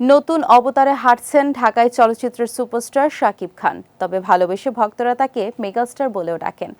নতুন অবতারে হাঁটছেন ঢাকায় চলচ্চিত্রের সুপারস্টার শাকিব খান। তবে ভালোবেসে ভক্তরা তাকে মেগাস্টার বলেও ডাকেন।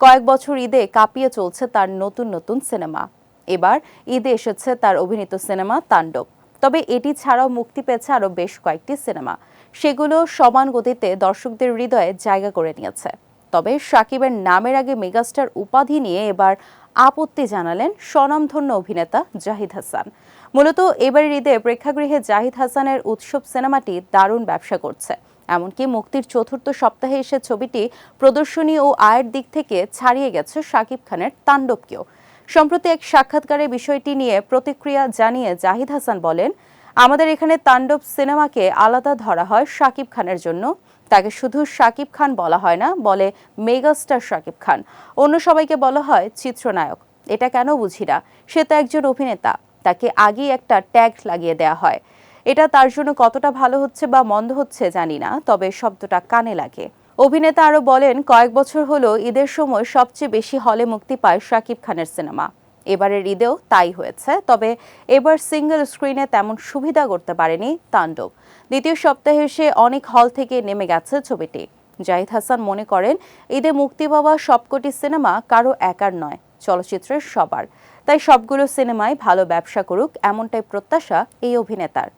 কয়েক বছর ঈদে কাঁপিয়ে চলছে তার নতুন নতুন সিনেমা। এবার ঈদে এসেছে তার অভিনীত সিনেমা তাণ্ডব। তবে এটি ছাড়াও মুক্তি পেয়েছে আরও বেশ কয়েকটি সিনেমা। সেগুলো সমান গতিতে দর্শকদের হৃদয়ে জায়গা করে নিয়েছে। তবে শাকিবের নামের আগে মেগাস্টার উপাধি নিয়ে এবার আপত্তি জানালেন স্বনামধন্য অভিনেতা জাহিদ হাসান। মূলত এবারের ঈদে প্রেক্ষাগৃহে জাহিদ হাসানের উৎসব সিনেমাটি দারুণ ব্যবসা করছে। এমনকি মুক্তির চতুর্থ সপ্তাহে এসে ছবিটি প্রদর্শনী ও আয়ের দিক থেকে ছাড়িয়ে গেছে শাকিব খানের তাণ্ডবকেও। সম্প্রতি এক সাক্ষাৎকারে বিষয়টি নিয়ে প্রতিক্রিয়া জানিয়ে জাহিদ হাসান বলেন, আমাদের এখানে তাণ্ডব সিনেমাকে আলাদা ধরা হয় শাকিব খানের জন্য। তাকে শুধু শাকিব খান বলা হয় না, বলে মেগাস্টার শাকিব খান। অন্য সবাইকে বলা হয় চিত্রনায়ক। এটা কেন বুঝি না? সে তো একজন অভিনেতা। তাকে আগেই একটা ট্যাগ লাগিয়ে দেয়া হয়। এটা তার জন্য কতটা ভালো হচ্ছে বা মন্দ হচ্ছে জানি না, তবে শব্দটা কানে লাগে। অভিনেতা আরও বলেন, কয়েক বছর হলো ঈদের সময় সবচেয়ে বেশি হলে মুক্তি পায় শাকিব খানের সিনেমা। এবারের ঈদেও তাই হয়েছে, তবে এবার সিঙ্গেল স্ক্রিনে তেমন সুবিধা করতে পারেনি তাণ্ডব। দ্বিতীয় সপ্তাহে এসে অনেক হল থেকে নেমে গেছে ছবিটি। জাহিদ হাসান মনে করেন, ঈদে মুক্তি পাওয়া সবকটি সিনেমা কারও একার নয়, চলচ্চিত্রের সবার। তাই সবগুলো সিনেমায় ভালো ব্যবসা করুক এমনটাই প্রত্যাশা এই অভিনেতার।